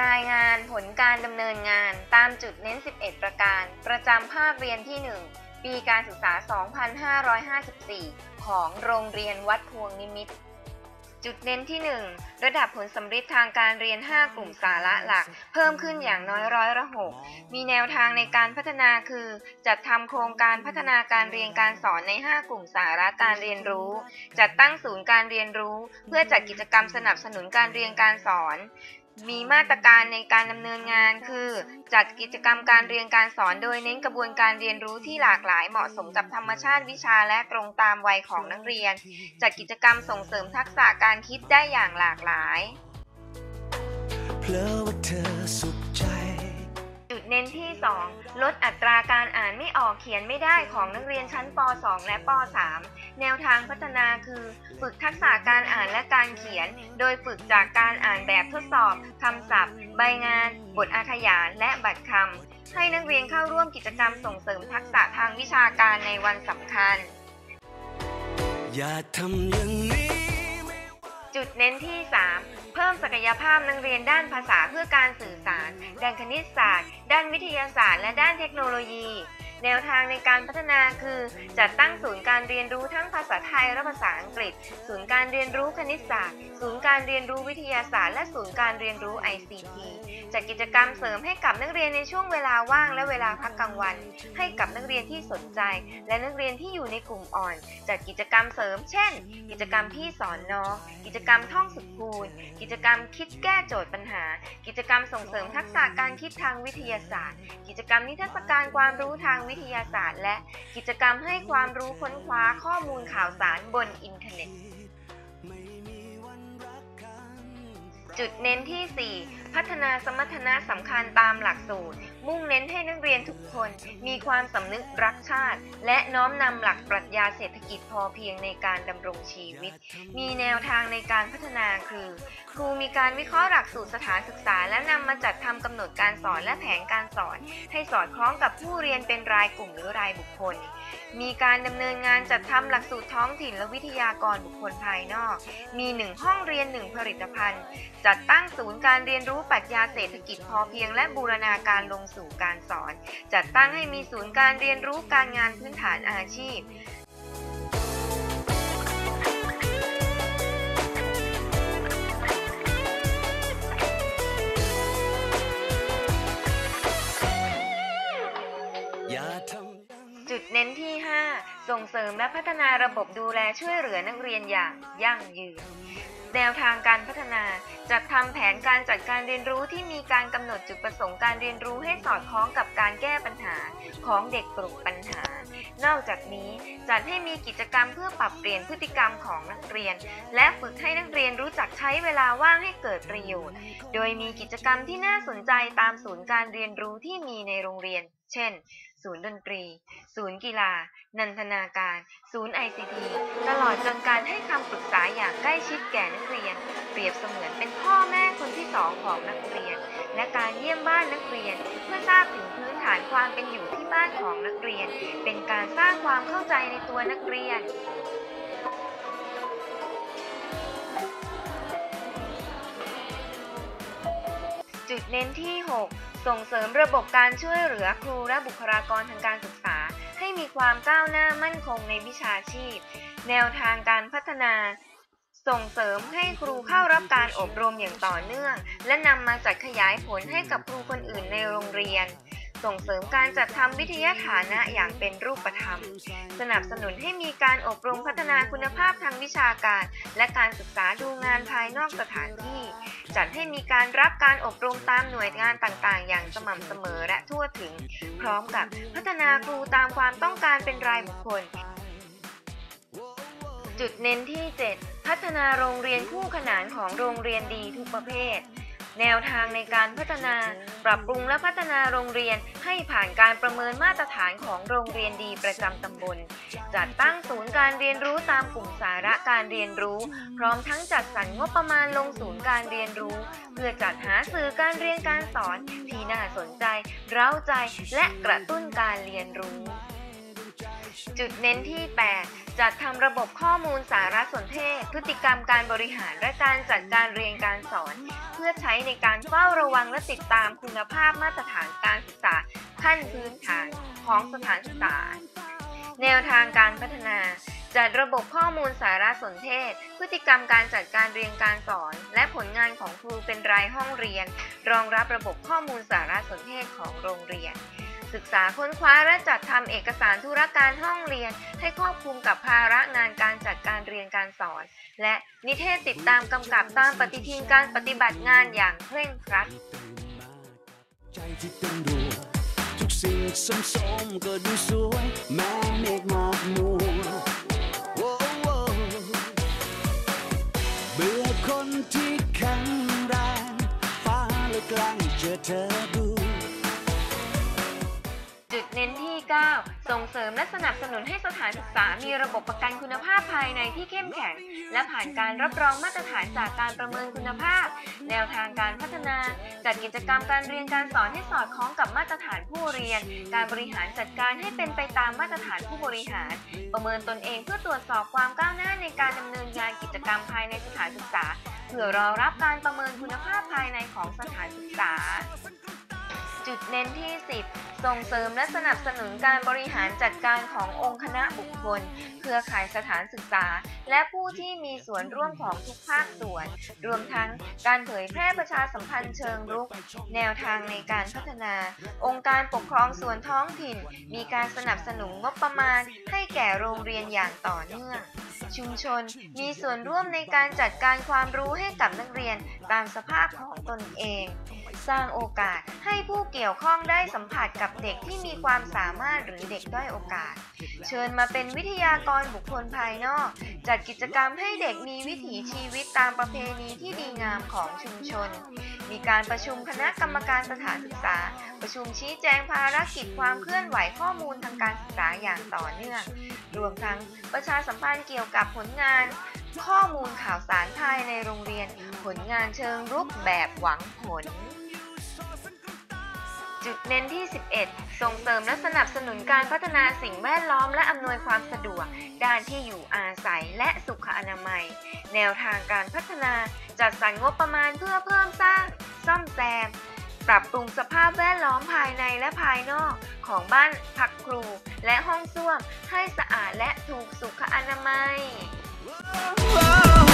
รายงานผลการดำเนินงานตามจุดเน้น 11 ประการ ประจำภาคเรียนที่ 1 ปีการศึกษา 2554 ของโรงเรียนวัดพวงนิมิต จุดเน้นที่ 1 ระดับผลสำฤทธิ์ทางการเรียน 5 กลุ่มสาระหลัก เพิ่มขึ้นอย่างน้อยร้อยละหกมีแนวทางในการพัฒนาคือ จัดทำโครงการพัฒนาการเรียนการสอนใน 5 กลุ่มสาระการเรียนรู้ จัดตั้งศูนย์การเรียนรู้ เพื่อจัดกิจกรรมสนับสนุนการเรียนการสอน มีมาตรการในการดำเนินงานคือ จัดกิจกรรมการเรียนการสอนโดยเน้นกระบวนการเรียนรู้ที่หลากหลายเหมาะสมกับธรรมชาติวิชาและตรงตามวัยของนักเรียน จัดกิจกรรมส่งเสริมทักษะการคิดได้อย่างหลากหลาย เพลอว่าเธอสุขใจ เน้นที่ 2 ลดอัตราการอ่านไม่ออกเขียนไม่ได้ของนักเรียนชั้นป .2 และป .3 แนวทางพัฒนาคือ ฝึกทักษะการอ่านและการเขียน โดยฝึกจากการอ่านแบบทดสอบคำศัพท์ ใบงาน บทอาขยานและบัตรคำให้นักเรียนเข้าร่วมกิจกรรมส่งเสริมทักษะทางวิชาการในวันสำคัญ อย่าทำอย่างนี้จุดเน้นที่3เพิ่ม ศักยภาพนักเรียนด้านภาษาเพื่อการสื่อสาร ด้านคณิตศาสตร์ ด้านวิทยาศาสตร์ และด้านเทคโนโลยี แนวทางในการพัฒนาคือ จัดตั้งศูนย์การเรียนรู้ทั้งภาษาไทยและภาษาอังกฤษ ศูนย์การเรียนรู้คณิตศาสตร์ ศูนย์การเรียนรู้วิทยาศาสตร์ และศูนย์การเรียนรู้ ICT จัดกิจกรรมเสริมให้กับนักเรียนในช่วงเวลาว่างและเวลาพักกลางวัน ให้กับนักเรียนที่สนใจ และนักเรียนที่อยู่ในกลุ่มอ่อน จัดกิจกรรมเสริม เช่น กิจกรรมพี่สอนน้อง กิจกรรมท่องสุดคูณ กิจกรรมคิดแก้โจทย์ปัญหา กิจกรรมส่งเสริมทักษะการคิดทางวิทยาศาสตร์ กิจกรรมนิทรรศการความรู้ทางวิทยาศาสตร์ และกิจกรรมให้ความรู้ค้นคว้าข้อมูลข่าวสารบนอินเทอร์เน็ต จุดเน้นที่ 4 พัฒนาสมรรถนะสำคัญตามหลักสูตร มุ่งเน้นให้นักเรียนทุกคนมีความสำนึกรักชาติ และน้อมนำหลักปรัชญาเศรษฐกิจพอเพียงในการดำรงชีวิต มีแนวทางในการพัฒนาคือ ครูมีการวิเคราะห์หลักสูตรสถานศึกษา และนำมาจัดทำกำหนดการสอนและแผนการสอน ให้สอดคล้องกับผู้เรียนเป็นรายกลุ่มหรือรายบุคคล มีการดำเนินงานจัดทำหลักสูตรท้องถิ่นและวิทยากรบุคคลภายนอก มีหนึ่งห้องเรียนหนึ่งผลิตภัณฑ์ จัดตั้งศูนย์การเรียนรู้ปรัชญาเศรษฐกิจพอเพียงและบูรณาการลงสู่การสอน จัดตั้งให้มีศูนย์การเรียนรู้การงานพื้นฐานอาชีพจุดเน้นที่ 5 ส่งเสริมและพัฒนาระบบดูแลช่วยเหลือนักเรียนอย่างยั่งยืน แนวทางการพัฒนา จัดทำแผนการจัดการเรียนรู้ที่มีการกำหนดจุดประสงค์การเรียนรู้ให้สอดคล้องกับการแก้ปัญหาของเด็กปลุกปัญหา นอกจากนี้จัดให้มีกิจกรรมเพื่อปรับเปลี่ยนพฤติกรรมของนักเรียน และฝึกให้นักเรียนรู้จักใช้เวลาว่างให้เกิดประโยชน์ โดยมีกิจกรรมที่น่าสนใจตามศูนย์การเรียนรู้ที่มีในโรงเรียน เช่น ศูนย์ดนตรี ศูนย์กีฬา นันทนาการ ศูนย์ ICT ตลอดจนการให้คำปรึกษาอย่างใกล้ชิดแก่นักเรียน เปรียบเสมือนเป็นพ่อแม่คนที่สองของนักเรียน และการเยี่ยมบ้านนักเรียน เพื่อทราบถึงพื้นฐานความเป็นอยู่ที่บ้านของนักเรียน เป็นการสร้างความเข้าใจในตัวนักเรียนจุดเน้นที่ 6 ส่งเสริมระบบการช่วยเหลือครูและบุคลากรทางการศึกษา ให้มีความก้าวหน้ามั่นคงในวิชาชีพ แนวทางการพัฒนา ส่งเสริมให้ครูเข้ารับการอบรมอย่างต่อเนื่อง และนำมาจัดขยายผลให้กับครูคนอื่นในโรงเรียน ส่งเสริมการจัดทำวิทยาฐานะอย่างเป็นรูปธรรม สนับสนุนให้มีการอบรมพัฒนาคุณภาพทางวิชาการ และการศึกษาดูงานภายนอกสถานที่ จัดให้มีการรับการอบรมตามหน่วยงานต่างๆ อย่างสม่ำเสมอและทั่วถึง พร้อมกับพัฒนาครูตามความต้องการเป็นรายบุคคล จุดเน้นที่ 7 พัฒนาโรงเรียนคู่ขนานของโรงเรียนดีทุกประเภท แนวทางในการพัฒนา ปรับปรุงและพัฒนาโรงเรียนให้ผ่านการประเมินมาตรฐานของโรงเรียนดีประจำตำบล จัดตั้งศูนย์การเรียนรู้ตามกลุ่มสาระการเรียนรู้ พร้อมทั้งจัดสรรงบประมาณลงศูนย์การเรียนรู้ เพื่อจัดหาสื่อการเรียนการสอนที่น่าสนใจ เร้าใจและกระตุ้นการเรียนรู้ จุดเน้นที่ 8 จัดทำระบบข้อมูลสารสนเทศ พฤติกรรมการบริหารและการจัดการเรียนการสอน เพื่อใช้ในการเฝ้าระวังและติดตามคุณภาพมาตรฐานการศึกษา ขั้นพื้นฐานของสถานศึกษา แนวทางการพัฒนาจัดระบบข้อมูลสารสนเทศ พฤติกรรมการจัดการเรียนการสอน และผลงานของครูเป็นรายห้องเรียน รองรับระบบข้อมูลสารสนเทศของโรงเรียน ศึกษาค้นคว้าและจัดทำเอกสารธุรการห้องเรียน ให้ครอบคลุมกับภาระงานการจัดการเรียนการสอน และนิเทศติดตามกำกับตามปฏิทินการปฏิบัติงานอย่างเคร่งครัดใจที่เต้นรัวทุกสิ่งสมสมก็ดูสวยแม้เมฆหมอกมัวโอ้โอเบื่อคนที่แข็งแรงฟ้าเลยกล้งเจอเธอดู จุดเน้นที่ 9 ส่งเสริมและสนับสนุนให้สถานศึกษามีระบบประกันคุณภาพภายในที่เข้มแข็ง และผ่านการรับรองมาตรฐานจากการประเมินคุณภาพ แนวทางการพัฒนาจัดกิจกรรมการเรียนการสอนให้สอดคล้องกับมาตรฐานผู้เรียน การบริหารจัดการให้เป็นไปตามมาตรฐานผู้บริหาร ประเมินตนเองเพื่อตรวจสอบความก้าวหน้าในการดำเนินงานกิจกรรมภายในสถานศึกษาเพื่อรอรับการประเมินคุณภาพภายในของสถานศึกษา จุดเน้นที่ 10 ส่งเสริมและสนับสนุนการบริหารจัดการขององค์คณะบุคคล เครือข่ายสถานศึกษา และผู้ที่มีส่วนร่วมของทุกภาคส่วน รวมทั้งการเผยแพร่ประชาสัมพันธ์เชิงรุก แนวทางในการพัฒนา องค์การปกครองส่วนท้องถิ่น มีการสนับสนุนงบประมาณ ให้แก่โรงเรียนอย่างต่อเนื่องชุมชนมีส่วนร่วมในการจัดการความรู้ให้กับนักเรียนตามสภาพของตนเอง สร้างโอกาส ให้ผู้เกี่ยวข้องได้สัมผัสกับเด็กที่มีความสามารถหรือเด็กด้อยโอกาส เชิญมาเป็นวิทยากรบุคคลภายนอก จัดกิจกรรมให้เด็กมีวิถีชีวิตตามประเพณีที่ดีงามของชุมชน มีการประชุมคณะกรรมการสถานศึกษา ประชุมชี้แจงภารกิจความเคลื่อนไหวข้อมูลทางการศึกษาอย่างต่อเนื่อง รวมทั้งประชาสัมพันธ์เกี่ยวกับผลงานข้อมูลข่าวสารภายในโรงเรียน ผลงานเชิงรุกแบบหวังผล จุดเน้นที่ 11 ส่งเสริมและสนับสนุนการพัฒนาสิ่งแวดล้อมและอำนวยความสะดวก ด้านที่อยู่อาศัยและสุขอนามัย แนวทางการพัฒนาจัดสรรงบประมาณเพื่อเพิ่มสร้าง ซ่อมแซม ปรับปรุงสภาพแวดล้อมภายในและภายนอก ของบ้านพักครู และห้องส้วมให้สะอาดและถูกสุขอนามัย Oh,